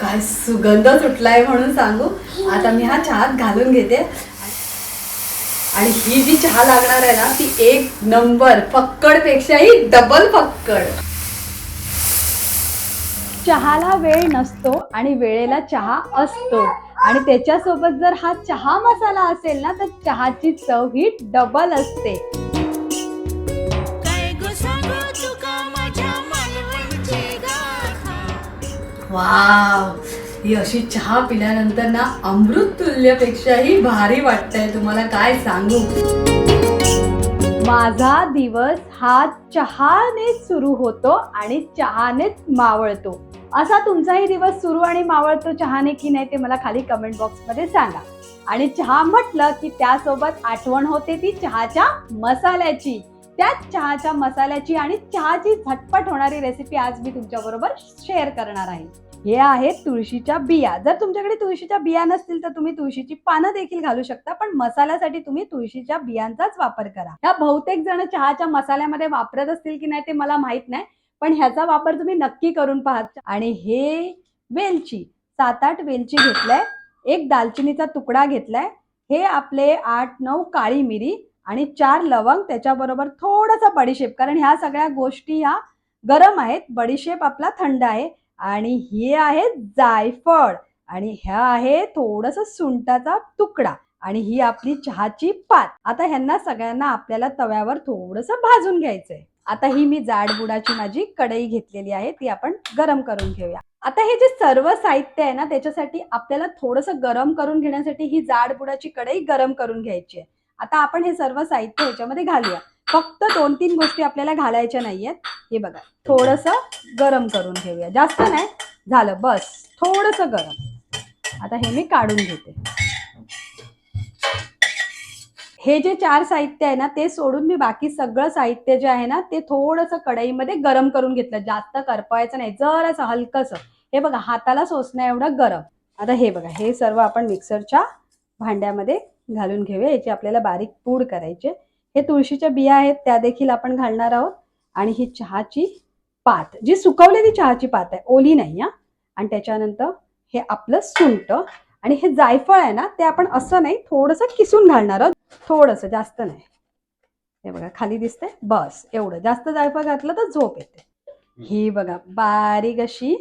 काय सुगंध सुटलाय म्हणून सांगू. आता मी हा चहात घालून घेते. आणि ही जी चहा लागणार आहे ना ती एक नंबर फक्कड पेक्षाही डबल फक्कड. चहाला वेळ नसतो आणि वेळेला चहा असतो. आणि त्याच्यासोबत जर हा चहा मसाला असेल ना तर चहाची चव ही डबल असते. वाव. ही अशी चहा पिल्यानंतर ना अमृत तुल्यपेक्षाही भारी वाटतंय. तुम्हाला काय सांगू? माझा दिवस हा चहाने सुरू होतो आणि चहानेच मावळतो. असा तुमचाही दिवस सुरू आणि मावळतो चहाने की नाही ते मला खाली कमेंट बॉक्समध्ये सांगा. आणि चहा म्हटलं की त्यासोबत आठवण होते ती चहाच्या मसाल्याची. त्याच चहाच्या मसाल्याची आणि चहाची झटपट होणारी रेसिपी आज मी तुमच्याबरोबर शेअर करणार आहे. हे आहेत तुळशीच्या बिया. जर तुमच्याकडे तुळशीच्या बिया नसतील तर तुम्ही तुळशीची पानं देखील घालू शकता पण मसाल्यासाठी तुम्ही तुळशीच्या बियांचाच वापर करा. ह्या बहुतेक जण चहाच्या मसाल्यामध्ये वापरत असतील की नाही ते मला माहीत नाही पण ह्याचा वापर तुम्ही नक्की करून पहा आणि हे वेलची सात आठ वेलची घेतलाय एक दालचिनीचा तुकडा घेतलाय हे आपले आठ नऊ काळी मिरी आणि चार लवंग त्याच्याबरोबर थोडासा बडीशेप. कारण ह्या सगळ्या गोष्टी ह्या गरम आहेत बडीशेप आपला थंड आहे. आणि हे आहे जायफळ. आणि ह्या आहे थोडस सुंटाचा तुकडा. आणि ही आपली चहाची पात. आता ह्यांना सगळ्यांना आपल्याला तव्यावर थोडस भाजून घ्यायचंय. आता ही मी जाडबुडाची माझी कढई घेतलेली आहे ती आपण गरम करून घेऊया. आता हे जे सर्व साहित्य आहे ना त्याच्यासाठी आपल्याला थोडंसं गरम करून घेण्यासाठी ही जाडबुडाची कढई गरम करून घ्यायची आहे. आता आपण हे सर्व साहित्य ह्याच्यामध्ये घालूया. फक्त दोन तीन गोष्टी आपल्याला घालायच्या नाहीयेत. हे बघा थोडस गरम करून घेऊया. जास्त नाही झालं बस. थोडस गरम. आता हे मी काढून घेते. हे जे चार साहित्य आहे ना ते सोडून मी बाकी सगळं साहित्य जे आहे ना ते थोडंसं कढईमध्ये गरम करून घेतलं. जास्त करपायचं नाही जरासं हलकंसं. हे बघा हाताला सोसण्या एवढं गरम. आता हे बघा हे सर्व आपण मिक्सरच्या भांड्यामध्ये घालून घेऊया. याची आपल्याला बारीक पूड करायचे हे तुळशीच्या बिया आहेत त्या देखील आपण घालणार आहोत. आणि ही चहाची पात जी सुकवलेली चहाची पात आहे ओली नाही हा. आणि त्याच्यानंतर हे आपलं सुंट आणि हे जायफळ आहे ना ते आपण असं नाही थोडंसं किसून घालणार आहोत थोडंसं जास्त नाही. हे बघा खाली दिसतंय? बस एवढं. जास्त जायफळ घातलं तर झोप येते. ही बघा बारीक अशी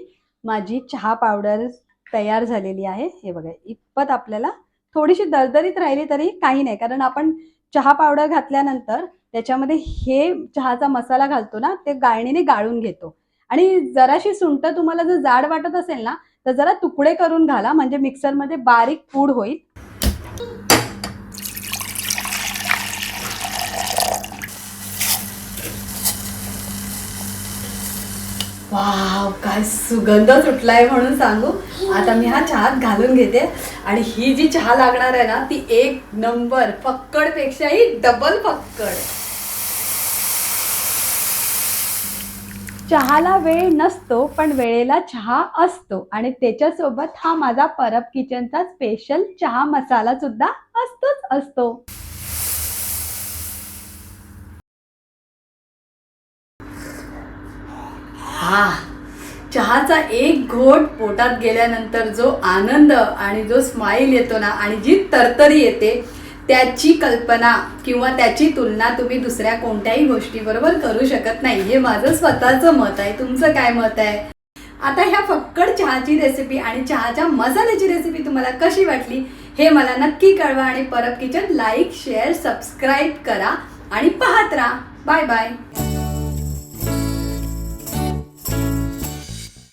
माझी चहा पावडर तयार झालेली आहे. हे बघा इतपत आपल्याला थोडीशी दरदरीत राहिली तरी काही नाही कारण आपण चहा पावडर घातल्यानंतर त्याच्यामध्ये हे चहाचा मसाला घालतो ना ते गाळणीने गाळून घेतो. आणि जराशी सुंट तुम्हाला जर जाड वाटत असेल ना तर जरा तुकडे करून घाला म्हणजे मिक्सरमध्ये बारीक पूड होईल. वाव काय सुगंध सुटलाय म्हणून सांगू. आता मी हा चहात घालून घेते. आणि ही जी चहा लागणार आहे ना ती एक नंबर फक्कड पेक्षाही डबल फक्कड. चहाला वेळ नसतो पण वेळेला चहा असतो. आणि त्याच्यासोबत हा माझा परब किचनचा स्पेशल चहा मसाला सुद्धा असतोच असतो. हा चहाचा एक घोट पोटात गेल्यानंतर जो आनंद आणि जो स्माईल येतो ना आणि जी तरतरी येते त्याची कल्पना किंवा त्याची तुलना तुम्ही दुसऱ्या कोणत्याही गोष्टीबरोबर करू शकत नाही. हे माझं स्वतःचं मत आहे. तुमचं काय मत आहे? आता ह्या फक्कड चहाची रेसिपी आणि चहाच्या मसाल्याची रेसिपी तुम्हाला कशी वाटली हे मला नक्की कळवा आणि Parab kitchen like share subscribe करा आणि पाहत राहा. Bye bye.